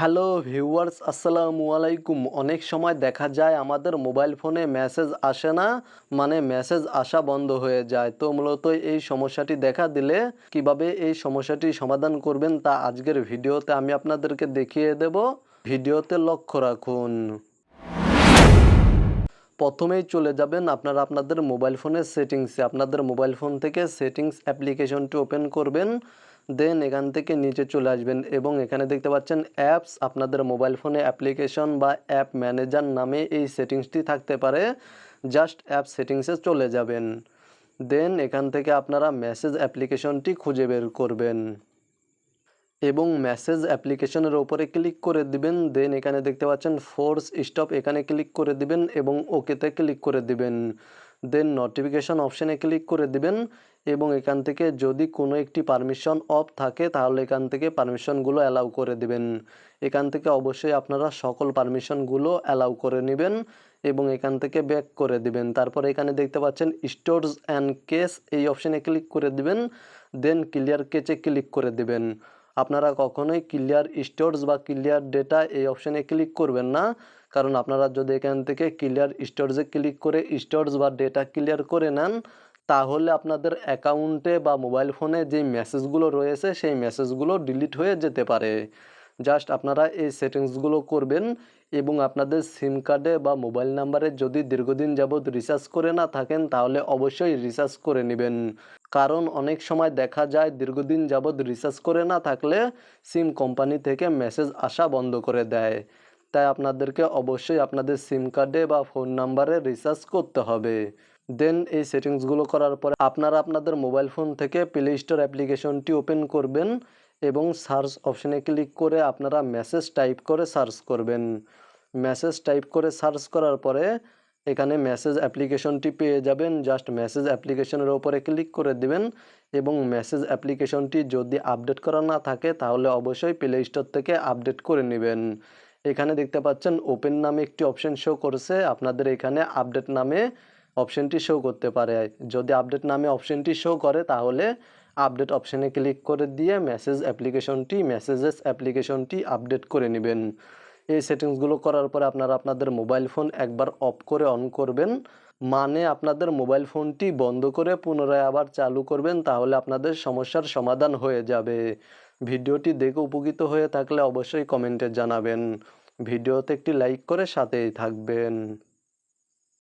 Hello viewers, আসসালামু আলাইকুম। অনেক সময় দেখা যায় আমাদের মোবাইল ফোনে মেসেজ আসে না মানে মেসেজ আসা বন্ধ হয়ে যায়। তো মূলত এই সমস্যাটি দেখা দিলে কীভাবে এই সমস্যাটি সমাধান করবেন তা আজকের ভিডিওতে আমি আপনাদেরকে দেখিয়ে দেব। ভিডিওতে লক্ষ্য রাখুন। প্রথমেই চলে যাবেন আপনারা আপনাদের মোবাইল ফোনের সেটিংসে। আপনাদের মোবাইল ফোন থেকে সেটিংস অ্যাপ্লিকেশনটি ওপেন করবেন। দেন এখান থেকে নিচে চলে আসবেন এবং এখানে দেখতে পাচ্ছেন অ্যাপস আপনাদের মোবাইল ফোনে অ্যাপ্লিকেশন বা অ্যাপ ম্যানেজার নামে এই সেটিংসটি থাকতে পারে। জাস্ট অ্যাপ সেটিংসে চলে যাবেন। দেন এখান থেকে আপনারা মেসেজ অ্যাপ্লিকেশনটি খুঁজে বের করবেন। এবং মেসেজ অ্যাপ্লিকেশনের ওপরে ক্লিক করে দিবেন। দেন এখানে দেখতে পাচ্ছেন ফোর্স স্টপ এখানে ক্লিক করে দিবেন এবং ওকেতে ক্লিক করে দিবেন। দেন নোটিফিকেশন অপশানে ক্লিক করে দিবেন এবং এখান থেকে যদি কোনো একটি পারমিশন অফ থাকে, তাহলে এখান থেকে পারমিশনগুলো অ্যালাউ করে দিবেন। এখান থেকে অবশ্যই আপনারা সকল পারমিশনগুলো অ্যালাউ করে নেবেন এবং এখান থেকে ব্যাক করে দিবেন। তারপর এখানে দেখতে পাচ্ছেন স্টোরস অ্যান্ড কেস এই অপশানে ক্লিক করে দিবেন দেন ক্লিয়ার কেচে ক্লিক করে দিবেন। আপনারা কখনোই ক্লিয়ার স্টোরস বা ক্লিয়ার ডেটা এই অপশানে ক্লিক করবেন না। কারণ আপনারা যদি এখান থেকে ক্লিয়ার স্টোরসে ক্লিক করে স্টোরস বা ডেটা ক্লিয়ার করে নেন, তাহলে আপনাদের অ্যাকাউন্টে বা মোবাইল ফোনে যে মেসেজগুলো রয়েছে, সেই মেসেজগুলো ডিলিট হয়ে যেতে পারে। জাস্ট আপনারা এই সেটিংসগুলো করবেন এবং আপনাদের সিম কার্ডে বা মোবাইল নাম্বারে যদি দীর্ঘদিন যাবৎ রিচার্জ করে না থাকেন, তাহলে অবশ্যই রিচার্জ করে নেবেন। কারণ অনেক সময় দেখা যায় দীর্ঘদিন যাবৎ রিচার্জ করে না থাকলে সিম কোম্পানি থেকে মেসেজ আসা বন্ধ করে দেয়। তাই আপনাদেরকে অবশ্যই আপনাদের সিম কার্ডে বা ফোন নাম্বারে রিচার্জ করতে হবে। দেন এই সেটিংসগুলো করার পরে আপনারা আপনাদের মোবাইল ফোন থেকে প্লে স্টোর অ্যাপ্লিকেশনটি ওপেন করবেন। এবং সার্চ অপশানে ক্লিক করে আপনারা মেসেজ টাইপ করে সার্চ করবেন। মেসেজ টাইপ করে সার্চ করার পরে এখানে মেসেজ অ্যাপ্লিকেশনটি পেয়ে যাবেন। জাস্ট মেসেজ অ্যাপ্লিকেশনের ওপরে ক্লিক করে দিবেন এবং মেসেজ অ্যাপ্লিকেশনটি যদি আপডেট করা না থাকে তাহলে অবশ্যই প্লে স্টোর থেকে আপডেট করে নেবেন। এখানে দেখতে পাচ্ছেন ওপেন নামে একটি অপশন শো করছে। আপনাদের এখানে আপডেট নামে অপশনটি শো করতে পারে। যদি আপডেট নামে অপশনটি শো করে তাহলে আপডেট অপশানে ক্লিক করে দিয়ে মেসেজ অ্যাপ্লিকেশনটি মেসেজেস অ্যাপ্লিকেশনটি আপডেট করে নেবেন। এই সেটিংসগুলো করার পরে আপনারা আপনাদের মোবাইল ফোন একবার অফ করে অন করবেন। মানে আপনাদের মোবাইল ফোনটি বন্ধ করে পুনরায় আবার চালু করবেন, তাহলে আপনাদের সমস্যার সমাধান হয়ে যাবে। ভিডিওটি দেখে উপকৃত হয়ে থাকলে অবশ্যই কমেন্টে জানাবেন। ভিডিওতে একটি লাইক করে সাথেই থাকবেন।